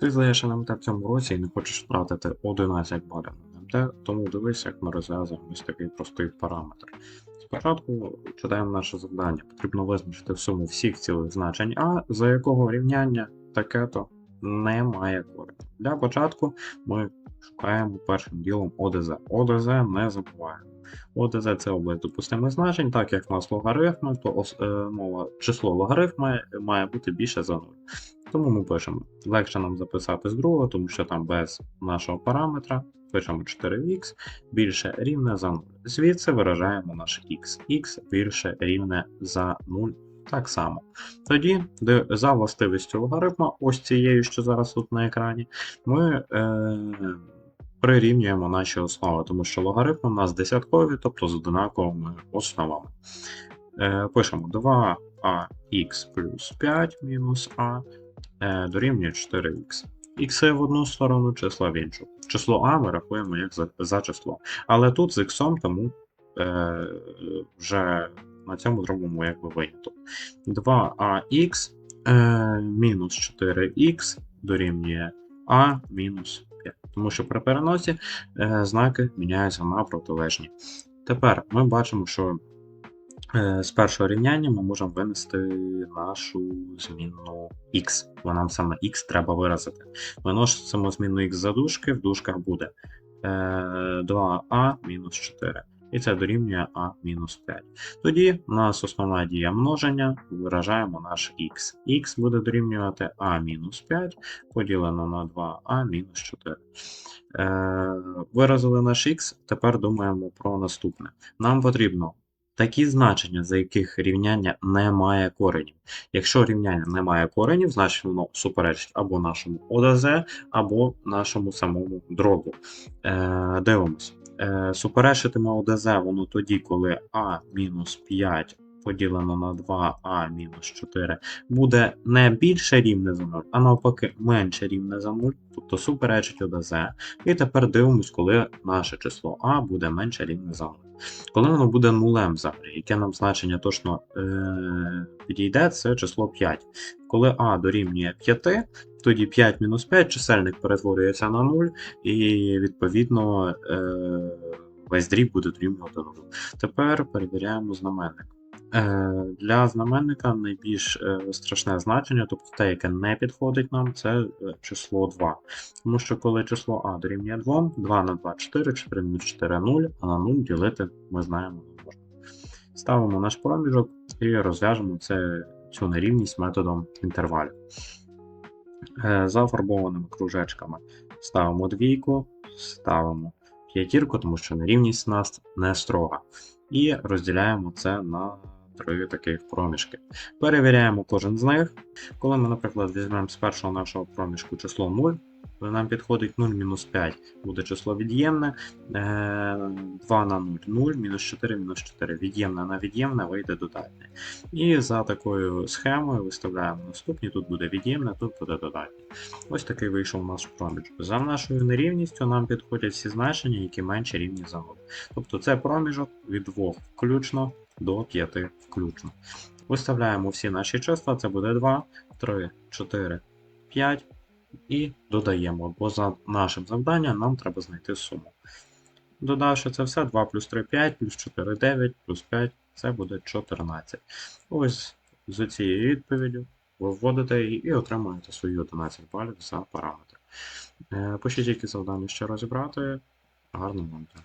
Ти здаєш НМТ в цьому році і не хочеш втратити 11 балів на НМТ, тому дивись, як ми розв'язуємо ось такий простий параметр. Спочатку читаємо наше завдання. Потрібно визначити в суму всіх цілих значень А, за якого рівняння таке-то не має кореню. Для початку ми шукаємо першим ділом ОДЗ. ОДЗ не забуваємо. ОДЗ це область допустимих значень, так як в нас логарифми, то е, мова число логарифма має бути більше за 0. Тому ми пишемо. Легше нам записати з другого, тому що там без нашого параметра пишемо 4х більше рівне за 0. Звідси виражаємо наш х. х більше рівне за 0. Так само. Тоді, за властивістю логарифма, ось цією, що зараз тут на екрані, ми е, прирівнюємо наші основи, тому що логарифми у нас десяткові, тобто з одинаковими основами. Е, пишемо 2ax плюс 5 мінус а дорівнює 4х. Ікси в одну сторону, числа в іншу. Число А ми рахуємо як за, за число. Але тут з іксом, тому е, вже на цьому зробимо якби виняток. 2ax е, мінус 4х дорівнює а мінус 5. Тому що при переносі е, знаки міняються на протилежні. Тепер ми бачимо, що Е, З першого рівняння ми можемо винести нашу змінну x, бо нам саме x треба виразити. Виносимо змінну x за дужки, в дужках буде е, 2a мінус 4. І це дорівнює a мінус 5. Тоді у нас основна дія множення, виражаємо наш x. x буде дорівнювати a мінус 5 поділено на 2a мінус 4. Е, Виразили наш x, тепер думаємо про наступне. Нам потрібно такі значення, за яких рівняння не має коренів. Якщо рівняння не має коренів, значить воно суперечить або нашому ОДЗ, або нашому самому дробу. Е, дивимось. Е, суперечитиме ОДЗ воно тоді, коли А мінус 5 поділено на 2а мінус 4 буде не більше рівне за 0, а навпаки менше рівне за 0, тобто суперечить ОДЗ. І тепер дивимось, коли наше число А буде менше рівне за 0. Коли воно буде нулем взагалі, яке нам значення точно е- підійде, це число 5. Коли А дорівнює 5, тоді 5 мінус 5 чисельник перетворюється на 0, і відповідно е- весь дріб буде дорівнювати 0. Тепер перевіряємо знаменник. Е, Для знаменника найбільш е, страшне значення, тобто те, яке не підходить нам, це е, число 2. Тому що коли число А дорівнює 2, 2 на 2 4, 4 мінус 4 0, а на 0 ділити ми знаємо не можна. Ставимо наш проміжок і розв'яжемо це, цю нерівність методом інтервалів. За фарбованими кружечками ставимо двійку, ставимо п'ятірку, тому що нерівність у нас не строга. І розділяємо це на три таких проміжки. Перевіряємо кожен з них. Коли ми, наприклад, візьмемо з першого нашого проміжку число 0, то нам підходить 0 мінус 5, буде число від'ємне. Е, 2 на 0 0, мінус 4 мінус 4. Від'ємне на від'ємне вийде додатнє. І за такою схемою виставляємо наступні. Тут буде від'ємне, тут буде додатнє. Ось такий вийшов у нас проміжок. За нашою нерівністю нам підходять всі значення, які менше рівні за 0. Тобто це проміжок від 2 включно до 5 включно. Виставляємо всі наші числа, це буде 2, 3, 4, 5 і додаємо, бо за нашим завданням нам треба знайти суму. Додавши це все, 2 плюс 3 5, плюс 4 9, плюс 5 це буде 14. Ось з цією відповіддю ви вводите її і отримуєте свої 11 балів за параметр. Е, Пишіть, які завдання ще розібрати. Гарного вам дня.